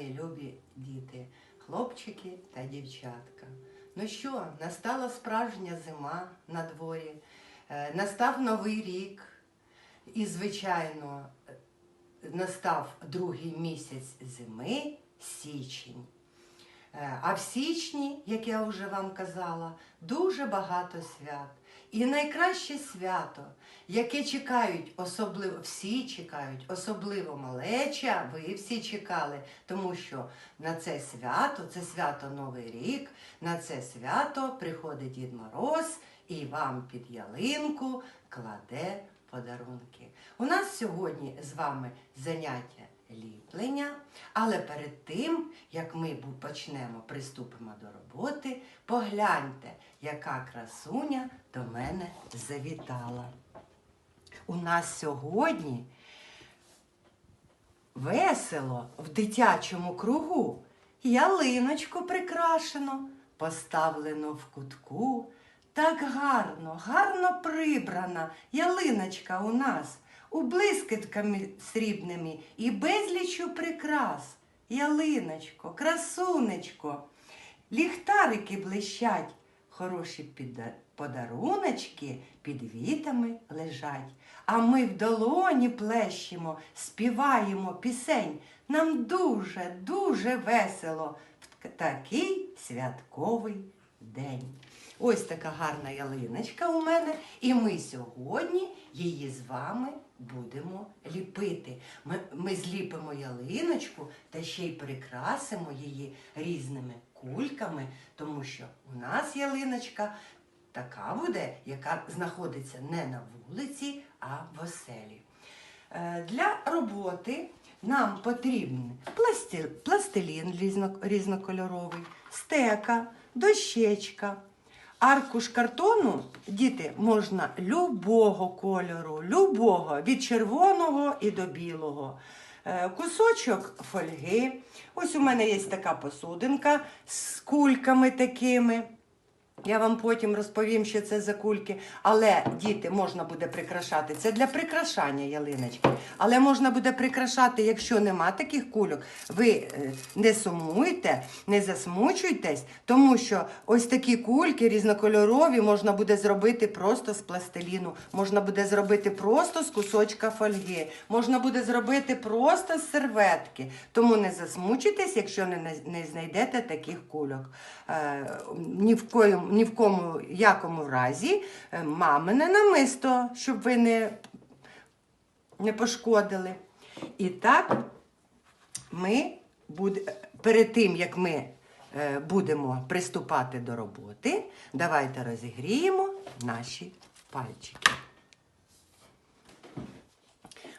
мої любі діти, хлопчики та дівчатка. Ну що, настала справжня зима на дворі, е, настав новий рік, і, звичайно, настав другий місяць зими, січень. Е, А в січні, як я вже вам казала, дуже багато свят. І найкраще свято, яке чекають, особливо всі чекають, особливо малеча, ви всі чекали, тому що на це свято, це свято Новий рік, на це свято приходить Дід Мороз і вам під ялинку кладе подарунки. У нас сьогодні з вами заняття ліплення, але перед тим, як ми почнемо, приступимо до роботи, погляньте, яка красуня до мене завітала. У нас сьогодні весело в дитячому кругу. Ялиночку прикрашено, поставлено в кутку. Так гарно, гарно прибрана ялиночка у нас у блискітками срібними і безлічу прикрас. Ялиночко, красунечко, ліхтарики блищать, хороші подаруночки під вітами лежать. А ми в долоні плещемо, співаємо пісень. Нам дуже, дуже весело в такий святковий день. Ось така гарна ялиночка у мене, і ми сьогодні її з вами будемо ліпити. Ми, ми зліпимо ялиночку та ще й прикрасимо її різними кульками, тому що у нас ялиночка така буде, яка знаходиться не на вулиці, а в оселі. Е, Для роботи нам потрібен пластилін різнокольоровий, стека, дощечка. Аркуш картону, діти, можна любого кольору, любого, від червоного і до білого. Е, Кусочок фольги. Ось у мене є така посудинка з кульками такими. Я вам потім розповім, що це за кульки. Але діти можна буде прикрашати. Це для прикрашання ялиночки. Але можна буде прикрашати, якщо нема таких кульок. Ви е, не сумуйте, не засмучуйтесь, тому що ось такі кульки різнокольорові можна буде зробити просто з пластиліну, можна буде зробити просто з кусочка фольги, можна буде зробити просто з серветки. Тому не засмучуйтесь, якщо не, знайдете таких кульок. Е, ні, в коєму, ні в кому якому разі е, мамине намисто, щоб ви не, не пошкодили. І так ми буде, перед тим, як ми е, будемо приступати до роботи, давайте розігріємо наші пальчики.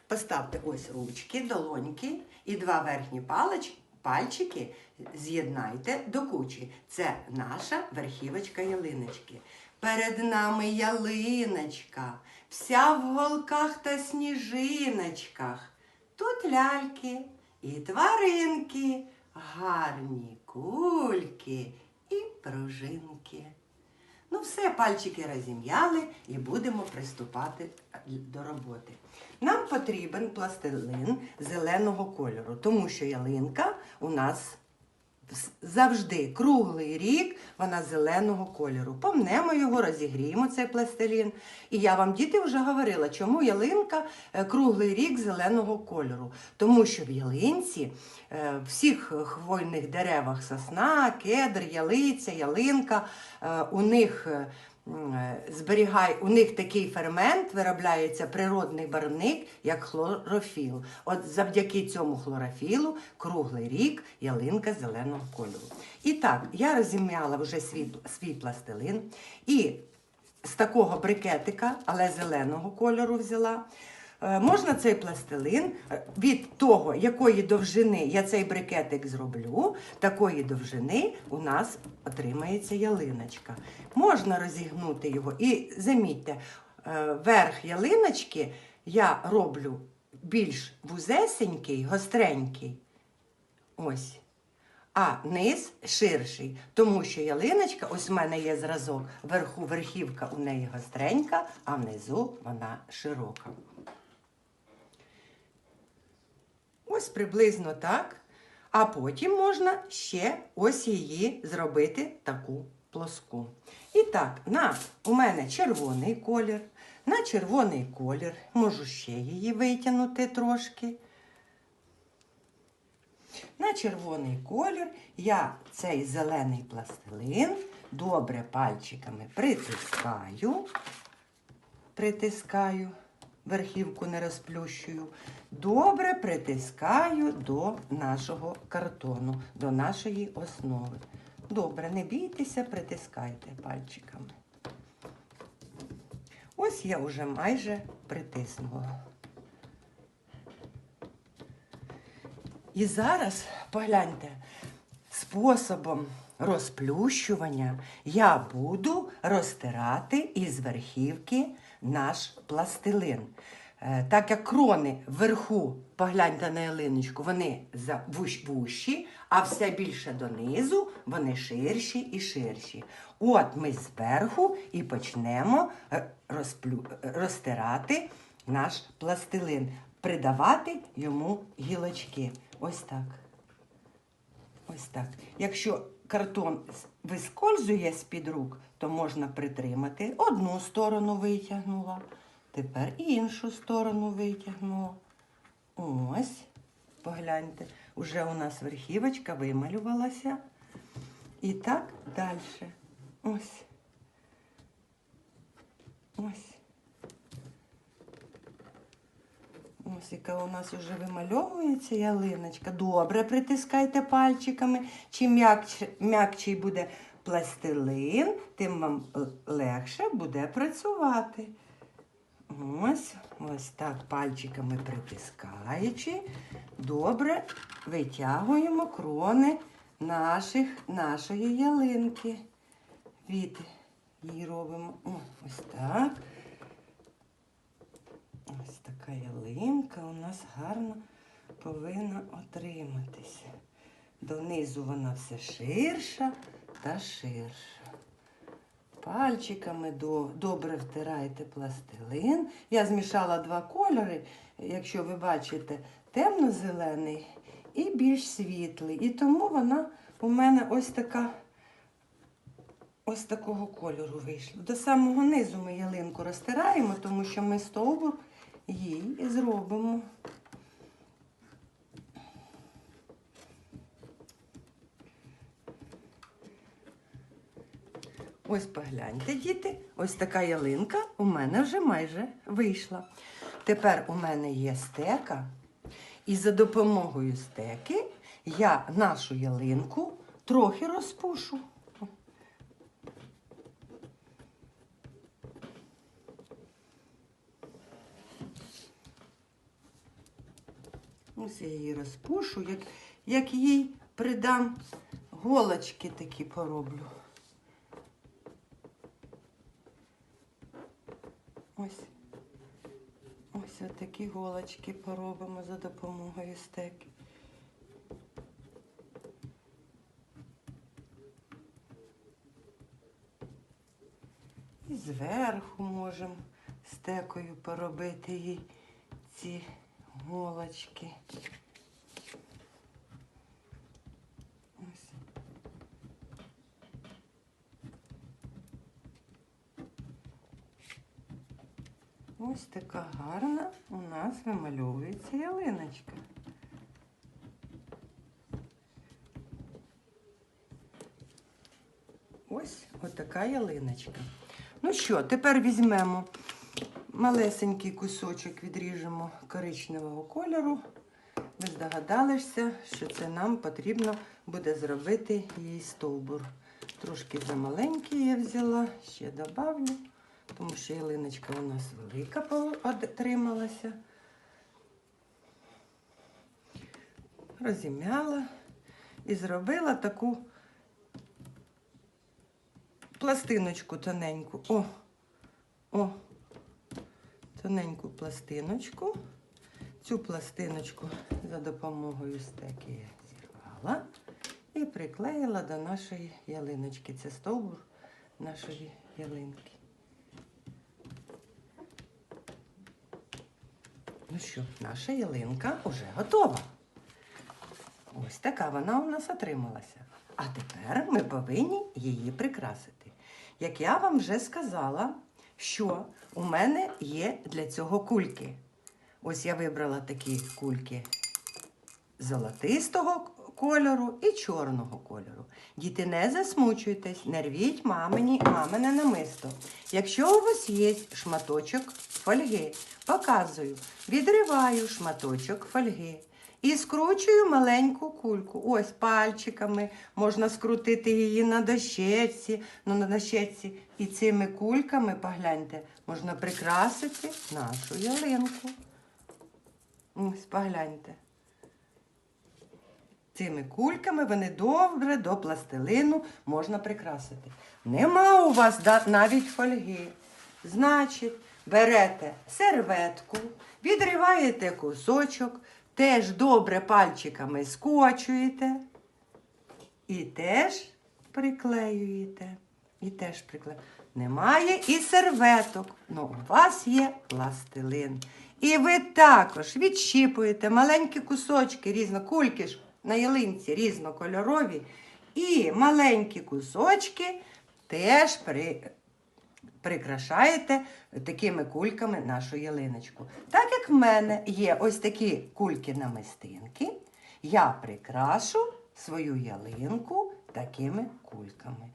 Поставте ось ручки, долоньки і два верхні палич, пальчики з'єднайте до кучі. Це наша верхівочка ялиночки. Перед нами ялиночка, вся в голках та сніжиночках. Тут ляльки і тваринки, гарні кульки і пружинки. Ну, все, пальчики розім'яли і будемо приступати до роботи. Нам потрібен пластилин зеленого кольору, тому що ялинка у нас завжди круглий рік, вона зеленого кольору. Помнемо його, розігріємо цей пластилін. І я вам, діти, вже говорила, чому ялинка е, круглий рік зеленого кольору. Тому що в ялинці, е, в всіх хвойних деревах сосна, кедр, ялиця, ялинка, е, у них. Е, Зберігай, у них такий фермент виробляється природний барвник, як хлорофіл. От завдяки цьому хлорофілу круглий рік ялинка зеленого кольору. І так, я розім'яла вже свій, свій пластилин і з такого брикетика, але зеленого кольору взяла. Е, Можна цей пластилин е, від того, якої довжини я цей брикетик зроблю, такої довжини у нас отримається ялиночка. Можна розігнути його. І замітьте, е, верх ялиночки я роблю більш вузесенький, гостренький. Ось. А низ ширший, тому що ялиночка, ось в мене є зразок, вверху верхівка у неї гостренька, а внизу вона широка. Ось приблизно так. А потім можна ще ось її зробити таку плоску. І так, на у мене червоний колір. На червоний колір можу ще її витягнути трошки. На червоний колір я цей зелений пластилин добре пальчиками притискаю, притискаю, верхівку не розплющую, добре притискаю до нашого картону, до нашої основи. Добре, не бійтеся, притискайте пальчиками. Ось я вже майже притиснула. І зараз погляньте, способом розплющування я буду розтирати із верхівки наш пластилин. Е, Так як крони вверху, погляньте на ялиночку, вони вущі, а все більше донизу вони ширші і ширші. От ми зверху і почнемо е, розтирати наш пластилин, придавати йому гілочки. Ось так. Ось так. Якщо картон вискользує з-під рук, то можна притримати. Одну сторону витягнула, тепер іншу сторону витягнула. Ось, погляньте, уже у нас верхівочка вималювалася. І так далі. Ось. Ось. Ось яка у нас вже вимальовується ялиночка. Добре, притискайте пальчиками. Чим м'якчий буде пластилин, тим вам легше буде працювати. Ось, ось так пальчиками притискаючи. Добре витягуємо крони наших, нашої ялинки. Від її робимо О, ось так. Ось така ялинка у нас гарно повинна отриматися. Донизу вона все ширша та ширша. Пальчиками до, добре втирайте пластилин. Я змішала два кольори, якщо ви бачите, темно-зелений і більш світлий. І тому вона у мене ось така. Ось такого кольору вийшло. До самого низу ми ялинку розтираємо, тому що ми стовбур їй і зробимо. Ось погляньте, діти, ось така ялинка у мене вже майже вийшла. Тепер у мене є стека, і за допомогою стеки я нашу ялинку трохи розпушу. Ось я її розпушу, як, як їй придам голочки такі пороблю. Ось. Ось отакі голочки поробимо за допомогою стеки. І зверху можемо стекою поробити їй ці голочки. Ось. Ось така гарна у нас вимальовується ялиночка. Ось отака ялиночка. Ну що, тепер візьмемо малесенький кусочок, відріжемо коричневого кольору. Ви здогадалися, що це нам потрібно буде зробити її стовбур. Трошки замаленький я взяла, ще добавлю, тому що ялиночка у нас велика отрималася. Розім'яла і зробила таку пластиночку тоненьку. О, о, тоненьку пластиночку. Цю пластиночку за допомогою стеки я зірвала і приклеїла до нашої ялиночки. Це стовбур нашої ялинки. Ну що, наша ялинка вже готова. Ось така вона у нас отрималася. А тепер ми повинні її прикрасити. Як я вам вже сказала, що у мене є для цього кульки. Ось я вибрала такі кульки золотистого кольору і чорного кольору. Діти, не засмучуйтесь, не рвіть мамині, мамине намисто. Якщо у вас є шматочок фольги, показую, відриваю шматочок фольги і скручую маленьку кульку. Ось пальчиками можна скрутити її на дощечці, ну на дощечці. І цими кульками, погляньте, можна прикрасити нашу ялинку. Ось погляньте. Цими кульками вони добре до пластилину можна прикрасити. Нема у вас навіть фольги. Значить, берете серветку, відриваєте кусочок, теж добре пальчиками скочуєте і теж приклеюєте. І теж приклеюєте. Немає і серветок, але у вас є пластилин. І ви також відщіпуєте маленькі кусочки, різно, кульки ж на ялинці різнокольорові. І маленькі кусочки теж при, прикрашаєте такими кульками нашу ялиночку. Так як в мене є ось такі кульки намистинки, я прикрашу свою ялинку такими кульками.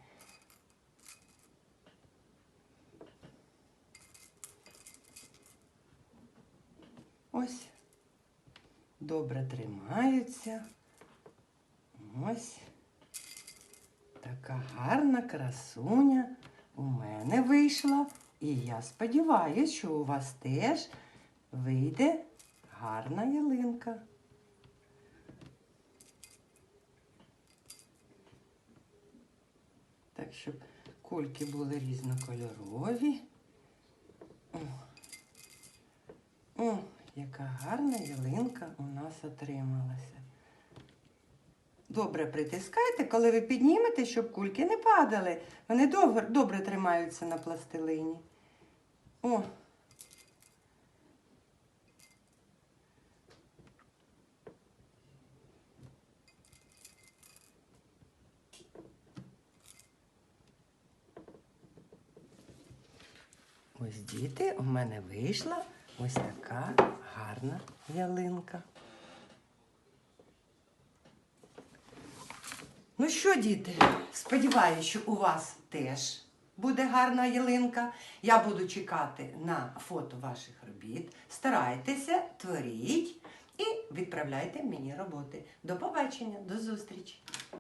Ось. Добре тримаються. Ось. Така гарна красуня у мене вийшла. І я сподіваюся, що у вас теж вийде гарна ялинка. Так, щоб кульки були різнокольорові. О, О, яка гарна ялинка у нас отрималася. Добре притискайте, коли ви піднімете, щоб кульки не падали. Вони добре, тримаються на пластилині. О. Ось діти, у мене вийшла ось така гарна ялинка. Ну що, діти, сподіваюся, що у вас теж буде гарна ялинка. Я буду чекати на фото ваших робіт. Старайтеся, творіть і відправляйте мені роботи. До побачення, до зустрічі!